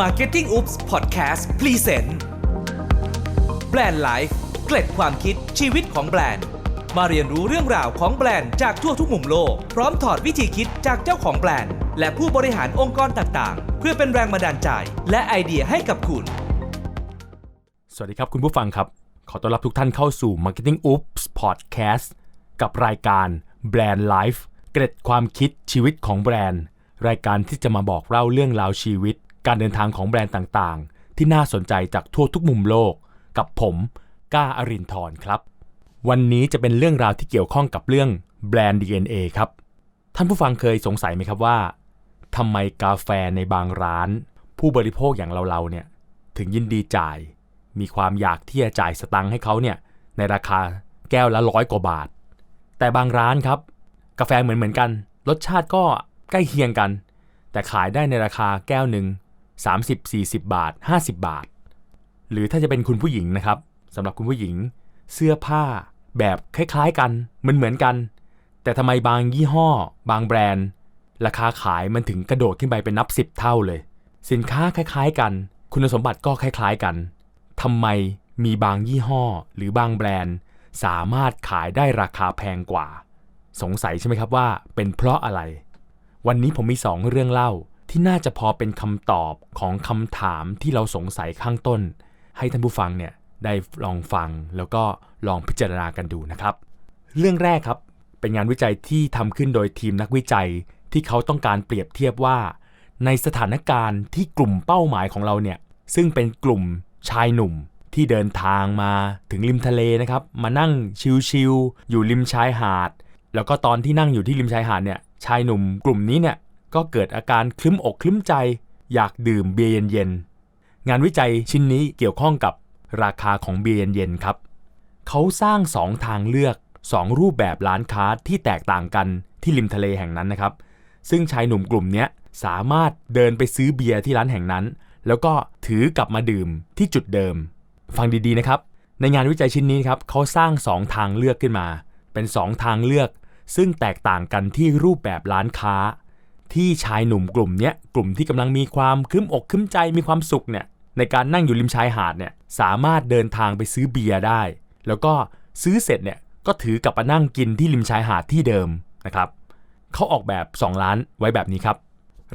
Marketing Oops Podcast Present แบรนด์ไลฟ์เกล็ดความคิดชีวิตของแบรนด์ มาเรียนรู้เรื่องราวของแบรนด์จากทั่วทุกมุมโลก พร้อมถอดวิธีคิดจากเจ้าของแบรนด์ และผู้บริหารองค์กรต่างๆ เพื่อเป็นแรงบันดาลใจ และไอเดียให้กับคุณ สวัสดีครับคุณผู้ฟังครับ ขอต้อนรับทุกท่านเข้าสู่ Marketing Oops Podcast กับรายการ Brand Life เกร็ดความคิดชีวิตของแบรนด์ รายการที่จะมาบอกเล่าเรื่องราวชีวิต การเดินทางของแบรนด์ต่างๆ ที่น่าสนใจจากทั่วทุกมุมโลก กับผมก้าอรินทร์ครับ วันนี้จะเป็นเรื่องราวที่เกี่ยวข้องกับเรื่องแบรนด์ DNA ครับ ท่านผู้ฟังเคยสงสัยไหมครับว่าทำไมกาแฟในบางร้าน ผู้บริโภคอย่างเราๆเนี่ยถึงยินดีจ่าย มีความอยากที่จะจ่ายสตังค์ให้เขาเนี่ยในราคาแก้วละร้อยกว่าบาท แต่บางร้านครับ กาแฟเหมือนเหมือนกัน รสชาติก็ใกล้เคียงกัน แต่ขายได้ในราคาแก้วหนึ่ง 30-40 บาท 50 บาท หรือถ้าจะเป็นคุณผู้หญิงนะครับสำหรับคุณผู้หญิง เสื้อผ้าแบบคล้ายๆกันเหมือนเหมือนกัน แต่ทำไมบางยี่ห้อ บางแบรนด์ ราคาขายมันถึงกระโดดขึ้นไปเป็นนับ 10 เท่าเลย สินค้าคล้ายๆกัน คุณสมบัติก็คล้ายๆกันทำไมมีบางยี่ห้อ หรือบางแบรนด์ สามารถขายได้ราคาแพงกว่า สงสัยใช่ไหมครับว่าเป็นเพราะอะไร วันนี้ผมมี 2 เรื่องเล่า ที่น่าจะพอเป็นคำตอบของคำถามที่เราสงสัยข้างต้น ให้ท่านผู้ฟังเนี่ยได้ลองฟังแล้วก็ลองพิจารณากันดูนะครับ เรื่องแรกครับเป็นงานวิจัยที่ทำขึ้นโดยทีมนักวิจัยที่เขาต้องการเปรียบเทียบว่า ในสถานการณ์ที่กลุ่มเป้าหมายของเราเนี่ยซึ่งเป็นกลุ่มชายหนุ่มที่เดินทางมาถึงริมทะเลนะครับ มานั่งชิลๆอยู่ริมชายหาด แล้วก็ตอนที่นั่งอยู่ที่ริมชายหาดเนี่ยชายหนุ่มกลุ่มนี้เนี่ย ก็เกิดอาการคลึ้มอกคลึ้มใจ อยากดื่มเบียร์เย็นๆ งานวิจัยชิ้นนี้เกี่ยวข้องกับราคาของเบียร์เย็นๆครับ เขาสร้าง 2 ทางเลือก 2 รูปแบบร้านค้าที่แตกต่างกันที่ริมทะเลแห่งนั้นนะครับ ซึ่งชายหนุ่มกลุ่มนี้สามารถเดินไปซื้อเบียร์ที่ร้านแห่งนั้น แล้วก็ถือกลับมาดื่มที่จุดเดิม ฟังดีๆนะครับ ในงานวิจัยชิ้นนี้ครับเขาสร้าง 2 ทางเลือกขึ้นมา เป็น 2 ทางเลือก ซึ่งแตกต่างกันที่รูปแบบร้านค้า ที่ชายหนุ่มกลุ่มเนี้ยกลุ่มที่กำลังมีความคลึ้มอกคลึ้มใจมีความสุขเนี่ยในการนั่งอยู่ริมชายหาดเนี่ยสามารถเดินทางไปซื้อเบียร์ได้ แล้วก็ซื้อเสร็จเนี่ยก็ถือกลับมานั่งกินที่ริมชายหาดที่เดิมนะครับเขาออกแบบ 2 ร้านไว้แบบนี้ครับ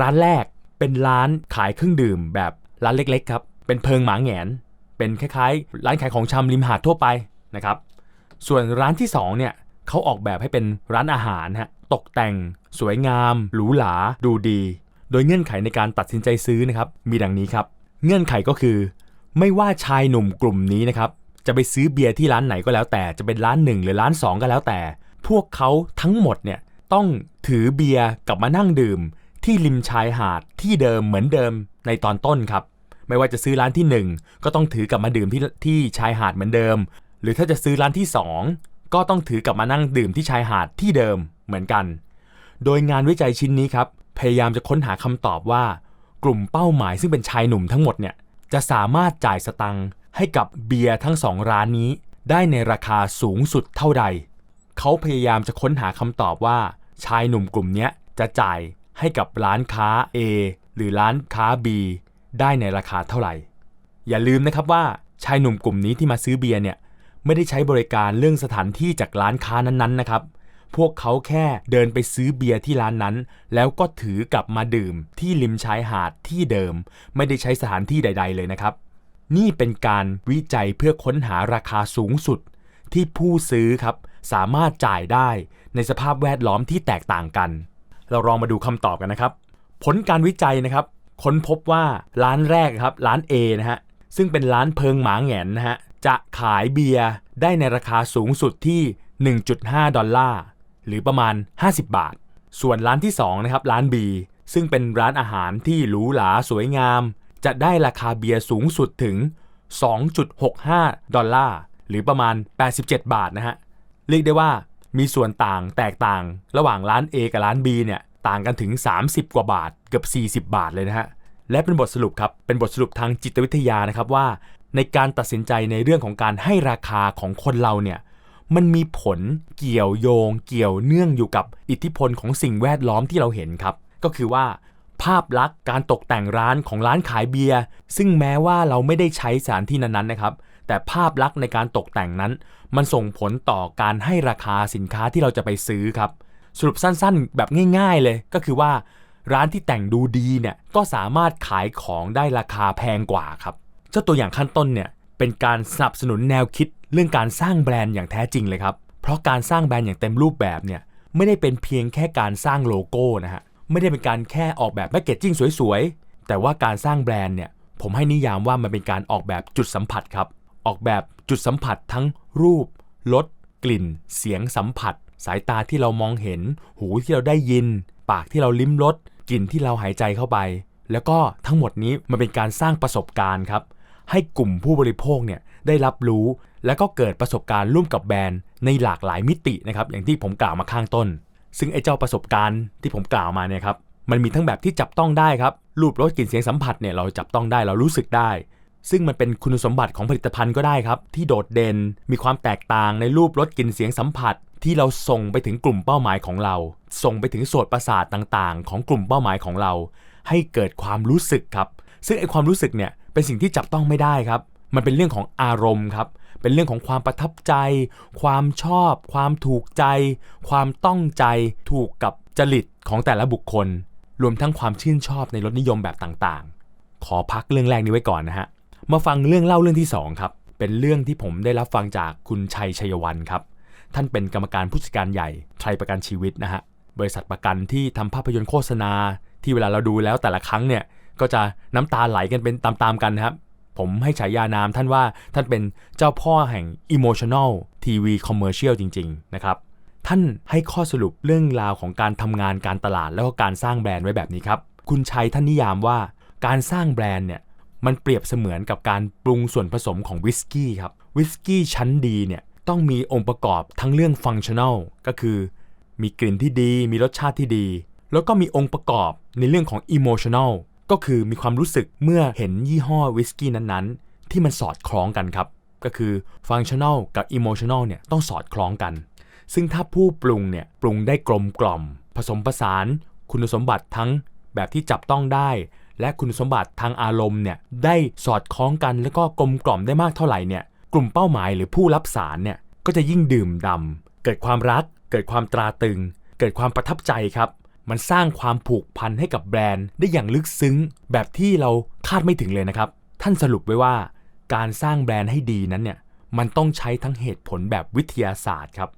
ร้านแรกเป็นร้านขายเครื่องดื่มแบบร้านเล็กๆครับเป็นเพิงหมาแหงน เป็นคล้ายๆ ร้านขายของชำริมหาดทั่วไปนะครับส่วนร้านที่2เนี่ยเขาออกแบบให้เป็นร้านอาหารฮะตกแต่ง สวยงาม หรูหรา ดูดี โดยเงื่อนไขในการตัดสินใจซื้อนะครับ มีดังนี้ครับ เงื่อนไขก็คือ ไม่ว่าชายหนุ่มกลุ่มนี้นะครับ จะไปซื้อเบียร์ที่ร้านไหนก็แล้วแต่ จะเป็นร้านหนึ่งหรือร้านสองก็แล้วแต่ พวกเขาทั้งหมดเนี่ยต้องถือเบียร์กลับมานั่งดื่ม ที่ริมชายหาดที่เดิมเหมือนเดิมในตอนต้นครับ ไม่ว่าจะซื้อร้านที่ 1 ก็ต้องถือกลับมาดื่มที่ที่ชายหาดเหมือนเดิม หรือถ้าจะซื้อร้านที่ 2 ก็ต้องถือกลับมานั่งดื่มที่ชายหาดที่เดิมเหมือนกัน โดยงานวิจัยชิ้นนี้ครับ พยายามจะค้นหาคำตอบว่า กลุ่มเป้าหมายซึ่งเป็นชายหนุ่มทั้งหมดเนี่ยจะสามารถจ่ายสตังค์ให้กับเบียร์ทั้งสองร้านนี้ ได้ในราคาสูงสุดเท่าใด เขาพยายามจะค้นหาคำตอบว่า ชายหนุ่มกลุ่มนี้จะจ่ายให้กับร้านค้า A หรือร้านค้า B ได้ในราคาเท่าไหร่ อย่าลืมนะครับว่าชายหนุ่มกลุ่มนี้ที่มาซื้อเบียร์เนี่ยไม่ได้ใช้บริการเรื่องสถานที่จากร้านค้านั้นๆนะครับ พวกเขาแค่เดินไปซื้อเบียร์ที่ร้านนั้น แล้วก็ถือกลับมาดื่มที่ริมชายหาดที่เดิม ไม่ได้ใช้สถานที่ใด ๆ เลยนะครับ นี่เป็นการวิจัยเพื่อค้นหาราคาสูงสุด ที่ผู้ซื้อครับสามารถจ่ายได้ในสภาพแวดล้อมที่แตกต่างกัน เราลองมาดูคำตอบกันนะครับ ผลการวิจัยนะครับ ค้นพบว่าร้านแรกครับร้าน A นะฮะซึ่งเป็นร้านเพิงหมาแงนนะฮะจะขายเบียร์ได้ในราคาสูงสุดที่ 1.5 ดอลลาร์ หรือประมาณ 50 บาท ส่วนร้านที่2นะครับร้าน B ซึ่งเป็นร้านอาหารที่หรูหราสวยงาม จะได้ราคาเบียร์สูงสุดถึง 2.65 ดอลลาร์ หรือประมาณ 87 บาทนะฮะ เรียกได้ว่ามีส่วนต่างแตกต่าง ระหว่างร้าน A กับร้าน B เนี่ยต่างกันถึง 30 กว่าบาทเกือบ40 บาทเลยนะฮะ และเป็นบทสรุปครับ เป็นบทสรุปทางจิตวิทยานะครับว่า ในการตัดสินใจในเรื่องของการให้ราคาของคนเราเนี่ย มันมีผลเกี่ยวโยง เกี่ยวเนื่องอยู่กับอิทธิพลของสิ่งแวดล้อมที่เราเห็นครับ ก็คือว่า ภาพลักษณ์การตกแต่งร้านของร้านขายเบียร์ซึ่งแม้ว่าเราไม่ได้ใช้สถานที่นั้นๆนะครับ แต่ภาพลักษณ์ในการตกแต่งนั้น มันส่งผลต่อการให้ราคาสินค้าที่เราจะไปซื้อครับ สรุปสั้นๆ แบบง่าย ๆ เลยก็คือว่า ร้านที่แต่งดูดีเนี่ยก็สามารถขายของได้ราคาแพงกว่าครับ เจ้าตัวอย่างขั้นต้นเนี่ย เป็นการสนับสนุนแนวคิดเรื่องการสร้างแบรนด์อย่างแท้จริงเลยครับ เพราะการสร้างแบรนด์อย่างเต็มรูปแบบเนี่ยไม่ได้เป็นเพียงแค่การสร้างโลโก้นะฮะไม่ได้เป็นการแค่ออกแบบแพคเกจจิ้งสวยๆ แต่ว่าการสร้างแบรนด์เนี่ยผมให้นิยามว่ามันเป็นการออกแบบจุดสัมผัสครับ ออกแบบจุดสัมผัสทั้งรูปรสกลิ่น เสียงสัมผัส สายตาที่เรามองเห็น หูที่เราได้ยิน ปากที่เราลิ้มรสกลิ่นที่เราหายใจเข้าไป แล้วก็ทั้งหมดนี้มันเป็นการสร้างประสบการณ์ครับ ให้กลุ่มผู้บริโภคเนี่ยได้รับรู้ แล้วก็เกิดประสบการณ์ร่วมกับแบรนด์ในหลากหลายมิตินะครับอย่างที่ผมกล่าวมาข้างต้น ซึ่งไอ้เจ้าประสบการณ์ที่ผมกล่าวมาเนี่ยครับมันมีทั้งแบบที่จับต้องได้ครับรูปรสกลิ่นเสียงสัมผัสเนี่ยเราจับต้องได้เรารู้สึกได้ ซึ่งมันเป็นคุณสมบัติของผลิตภัณฑ์ก็ได้ครับ ที่โดดเด่นมีความแตกต่างในรูปรสกลิ่นเสียงสัมผัส ที่เราส่งไปถึงกลุ่มเป้าหมายของเรา ส่งไปถึงโสตประสาทต่างๆ ของกลุ่มเป้าหมายของเรา ให้เกิดความรู้สึกครับ ซึ่งไอความรู้สึกเนี่ย เป็นสิ่งที่จับต้องไม่ได้ครับ มันเป็นเรื่องของอารมณ์ครับ เป็นเรื่องของความประทับใจ ความชอบ ความถูกใจ ความต้องใจถูกกับจริตของแต่ละบุคคล รวมทั้งความชื่นชอบในรสนิยมแบบต่างๆ ขอพักเรื่องแรกนี้ไว้ก่อนนะฮะมาฟังเรื่องเล่าเรื่องที่2ครับเป็นเรื่องที่ผมได้รับฟังจากคุณชัยชัยวันครับ ท่านเป็นกรรมการผู้จัดการใหญ่ไทยประกันชีวิตนะฮะบริษัทประกันที่ทำภาพยนตร์โฆษณา ที่เวลาเราดูแล้วแต่ละครั้งเนี่ย ก็จะน้ำตาไหลกันเป็นตามๆกันนะครับ ผมให้ฉายานามท่านว่าท่านเป็นเจ้าพ่อแห่ง emotional TV commercial จริง ๆ นะครับ ท่านให้ข้อสรุปเรื่องราวของการทำงานการตลาดแล้วก็การสร้างแบรนด์ไว้แบบนี้ครับ คุณชัยท่านนิยามว่าการสร้างแบรนด์เนี่ยมันเปรียบเสมือนกับการปรุงส่วนผสมของวิสกี้ครับวิสกี้ชั้นดีเนี่ยต้องมีองค์ประกอบทั้งเรื่องฟังชั่น a ลก็คือ มีกลิ่นที่ดี มีรสชาติที่ดี แล้วก็มีองค์ประกอบในเรื่องของ emotional ก็คือมีความรู้สึกเมื่อเห็นยี่ห้อวิสกี้นั้นๆ ที่มันสอดคล้องกันครับ ก็คือ functional กับ emotional เนี่ยต้องสอดคล้องกัน ซึ่งถ้าผู้ปรุงเนี่ยปรุงได้กลมกล่อม ผสมผสานคุณสมบัติทั้งแบบที่จับต้องได้ และคุณสมบัติทางอารมณ์เนี่ยได้สอดคล้องกันแล้วก็กลมกล่อมได้มากเท่าไหร่เนี่ยกลุ่มเป้าหมายหรือผู้รับสารเนี่ยก็จะยิ่งดื่มดำเกิดความรัก เกิดความตราตรึง เกิดความประทับใจครับ มันสร้างความผูกพันให้กับแบรนด์ได้อย่างลึกซึ้ง แบบที่เราคาดไม่ถึงเลยนะครับ ท่านสรุปไว้ว่าการสร้างแบรนด์ให้ดีนั้นเนี่ยมันต้องใช้ทั้งเหตุผลแบบวิทยาศาสตร์ครับ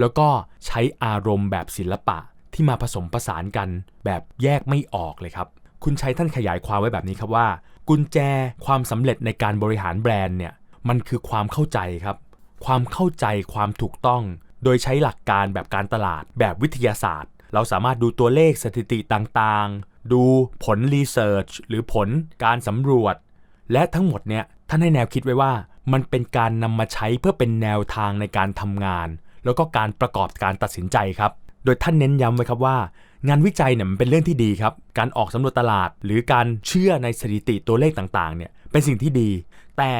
แล้วก็ใช้อารมณ์แบบศิลปะที่มาผสมผสานกัน แบบแยกไม่ออกเลยครับ คุณชัยท่านขยายความไว้แบบนี้ครับว่า กุญแจความสำเร็จในการบริหารแบรนด์เนี่ยมันคือความเข้าใจครับ ความเข้าใจความถูกต้อง โดยใช้หลักการแบบการตลาดแบบวิทยาศาสตร์ เราสามารถดูตัวเลขสถิติต่างๆ ดูผลรีเสิร์ชหรือผลการสำรวจ และทั้งหมดเนี่ยท่านให้แนวคิดไว้ว่า มันเป็นการนำมาใช้เพื่อเป็นแนวทางในการทำงาน แล้วก็การประกอบการตัดสินใจครับ โดยท่านเน้นย้ำไว้ครับว่า งานวิจัยเนี่ยมันเป็นเรื่องที่ดีครับ การออกสำรวจตลาด หรือการเชื่อในสถิติตัวเลขต่างๆเนี่ยเป็นสิ่งที่ดี แต่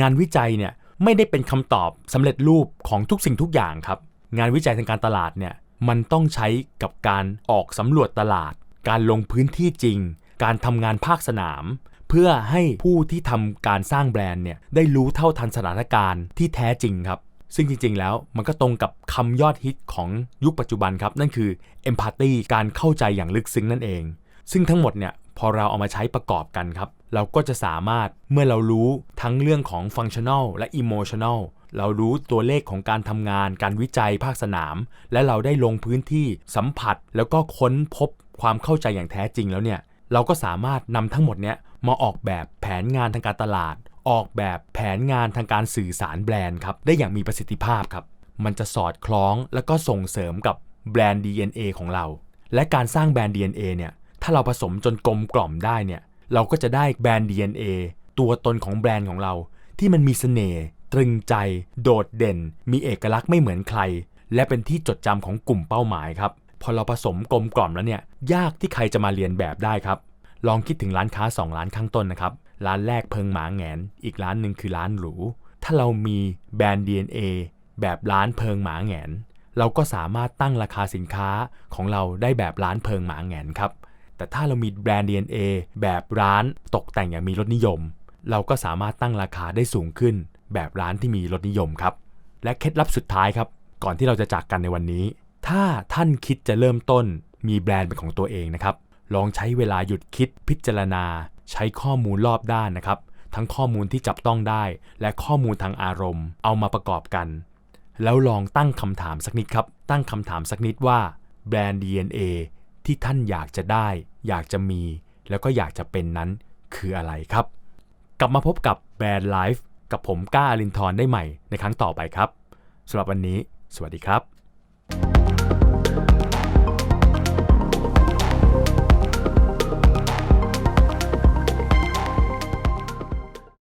งานวิจัยเนี่ยไม่ได้เป็นคำตอบสำเร็จรูปของทุกสิ่งทุกอย่างครับ งานวิจัยทางการตลาดเนี่ย มันต้องใช้กับการออกสำรวจตลาด การลงพื้นที่จริง การทำงานภาคสนาม เพื่อให้ผู้ที่ทำการสร้างแบรนด์เนี่ยได้รู้เท่าทันสถานการณ์ที่แท้จริงครับ ซึ่งจริง ๆ แล้วมันก็ตรงกับคำยอดฮิตของยุคปัจจุบันครับ นั่นคือ empathy การเข้าใจอย่างลึกซึ้งนั่นเอง ซึ่งทั้งหมดเนี่ยพอเราเอามาใช้ประกอบกันครับ เราก็จะสามารถเมื่อเรารู้ทั้งเรื่องของ functional และ emotional เรารู้ตัวเลขของการทำงาน การวิจัยภาคสนาม และเราได้ลงพื้นที่สัมผัส แล้วก็ค้นพบความเข้าใจอย่างแท้จริงแล้วเนี่ยเราก็สามารถนำทั้งหมดเนี้ยมาออกแบบแผนงานทางการตลาด ออกแบบแผนงานทางการสื่อสารแบรนด์ครับได้อย่างมีประสิทธิภาพครับ มันจะสอดคล้องแล้วก็ส่งเสริมกับแบรนด์ DNA ของเรา และการสร้างแบรนด์ DNA เนี่ยถ้าเราผสมจนกลมกล่อมได้เนี่ยเราก็จะได้แบรนด์ DNA ตัวตนของแบรนด์ของเรา ที่มันมีเสน่ห์ ตรึงใจ โดดเด่น มีเอกลักษณ์ไม่เหมือนใคร และเป็นที่จดจำของกลุ่มเป้าหมายครับพอเราผสมกลมกล่อมแล้วเนี่ยยากที่ใครจะมาเรียนแบบได้ครับ ลองคิดถึงร้านค้า 2 ร้านข้างต้นนะครับ ร้านแรกเพิงหมาแงน อีกร้านหนึ่งคือร้านหรู ถ้าเรามีแบรนด์ DNA แบบร้านเพิงหมาแงน เราก็สามารถตั้งราคาสินค้าของเราได้แบบร้านเพิงหมาแงนครับ แต่ถ้าเรามีแบรนด์ DNA แบบร้านตกแต่งอย่างมีรสนิยม เราก็สามารถตั้งราคาได้สูงขึ้น แบบร้านที่มีรสนิยมครับ และเคล็ดลับสุดท้ายครับ ก่อนที่เราจะจากกันในวันนี้ ถ้าท่านคิดจะเริ่มต้น มีแบรนด์เป็นของตัวเองนะครับ ลองใช้เวลาหยุดคิดพิจารณา ใช้ข้อมูลรอบด้านนะครับ ทั้งข้อมูลที่จับต้องได้ และข้อมูลทางอารมณ์ เอามาประกอบกัน แล้วลองตั้งคำถามสักนิดครับ ตั้งคำถามสักนิดว่าแบรนด์ DNA ที่ท่านอยากจะได้ อยากจะมี แล้วก็อยากจะเป็นนั้นคืออะไรครับ กลับมาพบกับแบรนด์ไลฟ์ กับผมก้าอลินทร์ได้ใหม่ในครั้งต่อไปครับสำหรับวันนี้ สวัสดีครับ